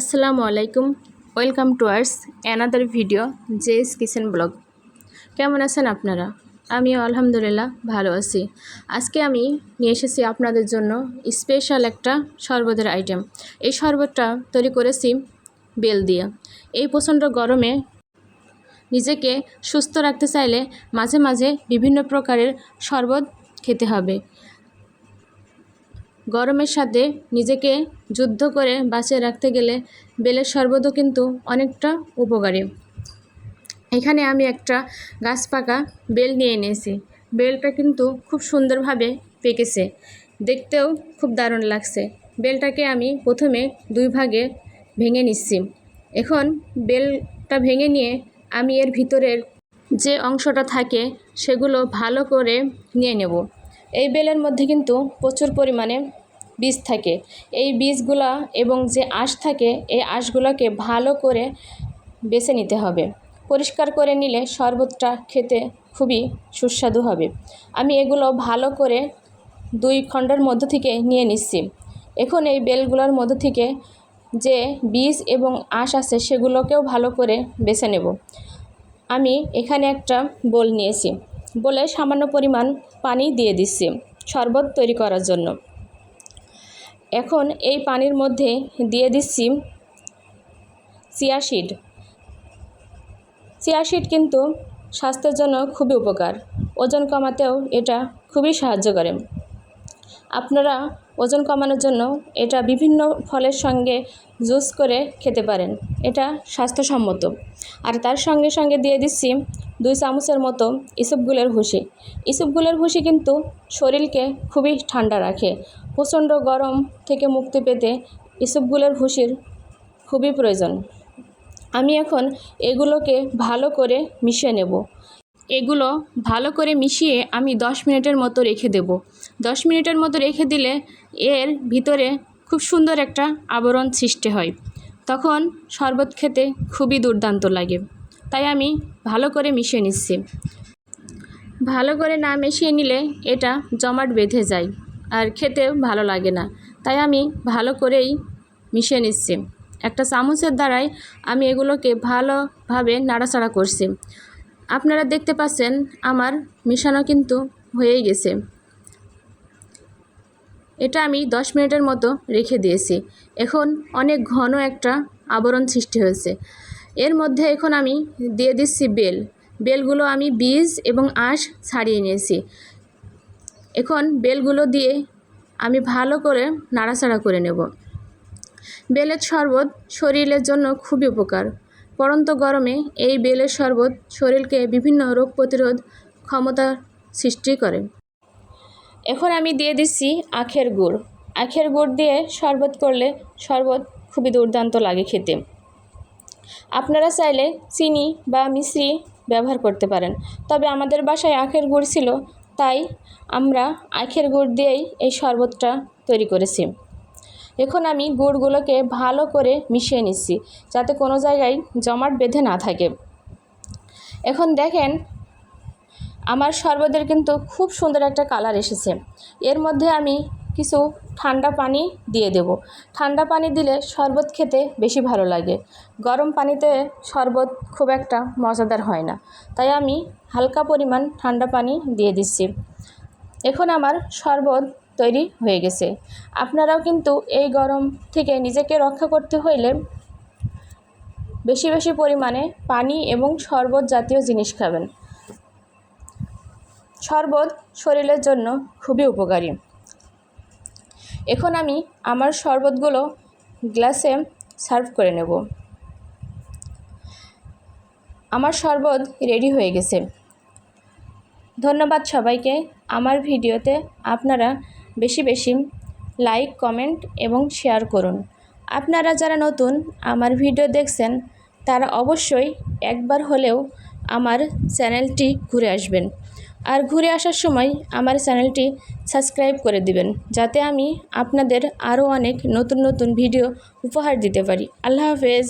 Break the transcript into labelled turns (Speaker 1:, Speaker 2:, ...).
Speaker 1: আসসালামু আলাইকুম। Welcome to ours another video Jess kitchen blog কেমন আছেন আপনারা? আমিও আলহামদুলিল্লাহ ভালো আছি। আজকে আমি নিয়ে এসেছি আপনাদের জন্য স্পেশাল একটা শরবতের আইটেম এই শরবতটা তৈরি করেছি বেল দিয়ে। এই প্রচণ্ড গরমে নিজেকে সুস্থ রাখতে চাইলে মাঝে মাঝে বিভিন্ন প্রকারের শরবত খেতে হবে। গরমের সাথে নিজেকে যুদ্ধ করে বাঁচিয়ে রাখতে গেলে বেলের শরবতও কিন্তু অনেকটা উপকারী। এখানে আমি একটা গাছ পাকা বেল নিয়ে এনেছি। বেলটা কিন্তু খুব সুন্দরভাবে পেকেছে। দেখতেও খুব দারুণ লাগছে। বেলটাকে আমি প্রথমে দুই ভাগে ভেঙে নিচ্ছি। এখন বেলটা ভেঙে নিয়ে আমি এর ভিতরের যে অংশটা থাকে সেগুলো ভালো করে নিয়ে নেব। এই বেলের মধ্যে কিন্তু প্রচুর পরিমাণে বীজ থাকে। এই বীজগুলা এবং যে আঁশ থাকে, এই আঁশগুলোকে ভালো করে বেছে নিতে হবে। পরিষ্কার করে নিলে শরবতটা খেতে খুবই সুস্বাদু হবে। আমি এগুলো ভালো করে দুই খণ্ডের মধ্য থেকে নিয়ে নিচ্ছি। এখন এই বেলগুলোর মধ্য থেকে যে বীজ এবং আঁশ আছে, সেগুলোকেও ভালো করে বেছে নেব। আমি এখানে একটা বোল নিয়েছি। বলে সামান্য পরিমাণ পানি দিয়ে দিচ্ছি, শরবত তৈরি করার জন্য। এখন এই পানির মধ্যে দিয়ে দিচ্ছি চিয়াশিড সিড। চিয়া সিড কিন্তু স্বাস্থ্যের জন্য খুবই উপকার, ওজন কমাতেও এটা খুবই সাহায্য করে। আপনারা ওজন কমানোর জন্য এটা বিভিন্ন ফলের সঙ্গে জুস করে খেতে পারেন। এটা স্বাস্থ্যসম্মত। আর তার সঙ্গে সঙ্গে দিয়ে দিচ্ছি দুই চামচের মতো ইসবগুলের ভুসি। ইসবগুলের ভুসি কিন্তু শরীরকে খুবই ঠান্ডা রাখে। প্রচণ্ড গরম থেকে মুক্তি পেতে ইসবগুলের ভুসির খুবই প্রয়োজন। আমি এখন এগুলোকে ভালো করে মিশিয়ে নেব। এগুলো ভালো করে মিশিয়ে আমি দশ মিনিটের মতো রেখে দেব। দশ মিনিটের মতো রেখে দিলে এর ভিতরে খুব সুন্দর একটা আবরণ সৃষ্টি হয়। তখন শরবত খেতে খুবই দুর্দান্ত লাগে। তাই আমি ভালো করে মিশিয়ে নিচ্ছি। ভালো করে না মিশিয়ে নিলে এটা জমাট বেঁধে যায় আর খেতে ভালো লাগে না। তাই আমি ভালো করেই মিশিয়ে নিচ্ছি। একটা চামচের দ্বারাই আমি এগুলোকে ভালোভাবে নাড়াচাড়া করছি। আপনারা দেখতে পাচ্ছেন, আমার মিশানো কিন্তু হয়েই গেছে। এটা আমি দশ মিনিটের মতো রেখে দিয়েছি। এখন অনেক ঘন একটা আবরণ সৃষ্টি হয়েছে। এর মধ্যে এখন আমি দিয়ে দিচ্ছি বেল। বেলগুলো আমি বীজ এবং আঁশ ছাড়িয়ে নিয়েছি। এখন বেলগুলো দিয়ে আমি ভালো করে নাড়াচাড়া করে নেব। বেলের শরবত শরীরের জন্য খুবই উপকার। পরন্ত গরমে এই বেলের শরবত শরীরকে বিভিন্ন রোগ প্রতিরোধ ক্ষমতা সৃষ্টি করে। এখন আমি দিয়ে দিচ্ছি আখের গুড়। আখের গুড় দিয়ে শরবত করলে শরবত খুবই দুর্দান্ত লাগে খেতে। আপনারা চাইলে চিনি বা মিশ্রি ব্যবহার করতে পারেন। তবে আমাদের বাসায় আখের গুড় ছিল, তাই আমরা আখের গুড় দিয়েই এই শরবতটা তৈরি করেছি। এখন আমি গুড়গুলোকে ভালো করে মিশিয়ে নিচ্ছি, যাতে কোনো জায়গায় জমাট বেঁধে না থাকে। এখন দেখেন, আমার শরবতের কিন্তু খুব সুন্দর একটা কালার এসেছে। এর মধ্যে আমি কিছু ঠান্ডা পানি দিয়ে দেব। ঠান্ডা পানি দিলে শরবত খেতে বেশি ভালো লাগে। গরম পানিতে শরবত খুব একটা মজাদার হয় না। তাই আমি হালকা পরিমাণ ঠান্ডা পানি দিয়ে দিচ্ছি। এখন আমার শরবত তৈরি হয়ে গেছে। আপনারাও কিন্তু এই গরম থেকে নিজেকে রক্ষা করতে হইলে বেশি বেশি পরিমাণে পানি এবং শরবত জাতীয় জিনিস খাবেন। শরবত শরীরের জন্য খুবই উপকারী। এখন আমি আমার শরবতগুলো গ্লাসে সার্ভ করে নেব। আমার শরবত রেডি হয়ে গেছে। ধন্যবাদ সবাইকে। আমার ভিডিওতে আপনারা বেশি বেশি লাইক, কমেন্ট এবং শেয়ার করুন। আপনারা যারা নতুন আমার ভিডিও দেখছেন, তারা অবশ্যই একবার হলেও আমার চ্যানেলটি ঘুরে আসবেন। আর ঘুরে আসার সময় আমার চ্যানেলটি সাবস্ক্রাইব করে দিবেন, যাতে আমি আপনাদের আরও অনেক নতুন নতুন ভিডিও উপহার দিতে পারি। আল্লাহ হাফেজ।